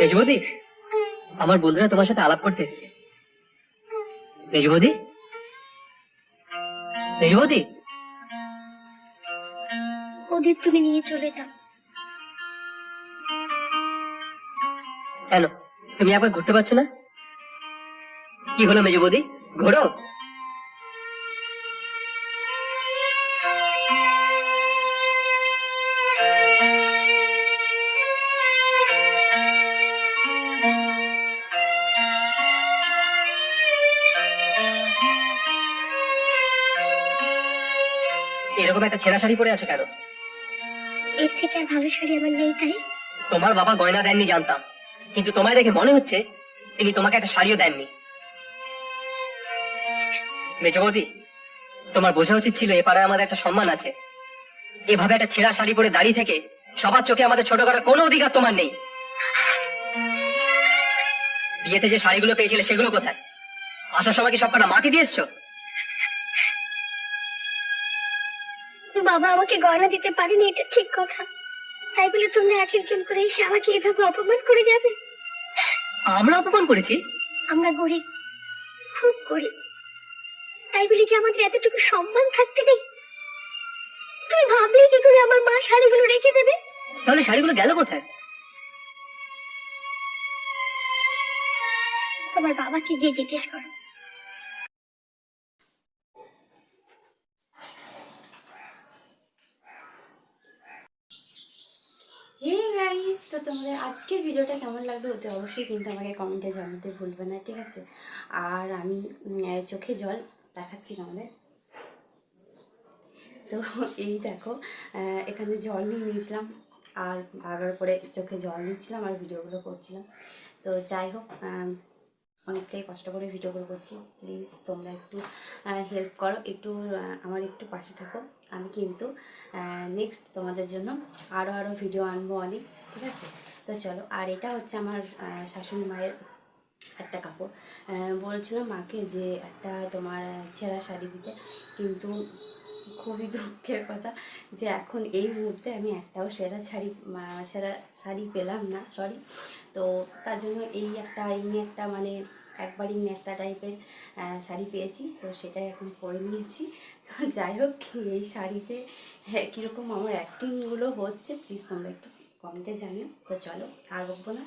মেজবদি আমার বন্ধুরা তোমার সাথে আলাপ করতে এসেছে। মেজবদি? মেজবদি? ওদের তুমি নিয়ে চলে যাও। কেন? তুমি একবার ঘুরতে পারছ না? কি হলো মেজবদি? ঘোরো। এরকম একটা ছেঁড়া শাড়ি পরে আছো কেন? এর থেকে আর ভালো শাড়ি আমার নেই তাই। তোমার বাবা গয়না দেননি জানতাম। কিন্তু তোমায় দেখে মনে হচ্ছে তিনি তোমাকে একটা শাড়িও দেননি। মেজবতী তোমার বোঝা উচিত ছিল এ পাড়ায় আমাদের একটা সম্মান আছে। এভাবে একটা ছেঁড়া শাড়ি পরে দাঁড়িয়ে থেকে সবার চোখে আমাদের ছোট করার কোনো অধিকার তোমার নেই। বিয়েতে যে শাড়িগুলো পেয়েছিলে সেগুলো কোথায়? আসার সময় কি সব কটা মাটি দিয়ে এসছো বাবা আমাকে গয়না দিতে পারেনি এটা ঠিক কথা। তাই বলে তোমরা এক একজন করে এসে আমাকে এভাবে অপমান করে যাবে? আমরা অপমান করেছি? আমরা গরিব খুব গরিব। তাই বলে কি আমাদের এতটুকু সম্মান থাকতে নেই? তুমি ভাবলে কি করে আমার মা শাড়িগুলো রেখে দেবে? তাহলে শাড়িগুলো গেল কোথায়? তোমার বাবাকে গিয়ে জিজ্ঞেস করো। গাইস তো তোমাদের আজকের ভিডিওটা কেমন লাগল ওতে অবশ্যই কিন্তু আমাকে কমেন্টে জানাতে ভুলবে না, ঠিক আছে? আর আমি চোখে জল দেখাচ্ছি তোমাদের। তো এই দেখো এখানে জল নিয়ে নিয়েছিলাম, আর বারবার করে চোখে জল নিচ্ছিলাম আর ভিডিওগুলো করছিলাম। তো যাই হোক অনেকটাই কষ্ট করে ভিডিও ভিডিওগুলো করছি। প্লিজ তোমরা একটু হেল্প করো। একটু আমার একটু পাশে থাকো। আমি কিন্তু নেক্সট তোমাদের জন্য আরও আরও ভিডিও আনব অনেক, ঠিক আছে? তো চলো, আর এটা হচ্ছে আমার শাশুড়ি মায়ের একটা কাপড়। বলছিলাম মাকে যে একটা তোমার ছেঁড়া শাড়ি দিতে। কিন্তু খুবই দুঃখের কথা যে এখন এই মুহূর্তে আমি একটাও সেরা শাড়ি সেরা শাড়ি পেলাম না সরি তো তার জন্য এই একটা এমনি একটা মানে একবারই নেতা টাইপের শাড়ি পেয়েছি। তো সেটাই এখন পরে নিয়েছি। তো যাই হোক এই শাড়িতে হ্যাঁ, কীরকম আমার অ্যাক্টিংগুলো হচ্ছে প্লিজ তোমরা একটু কমেন্টে জানিও। তো চলো আর বকবো না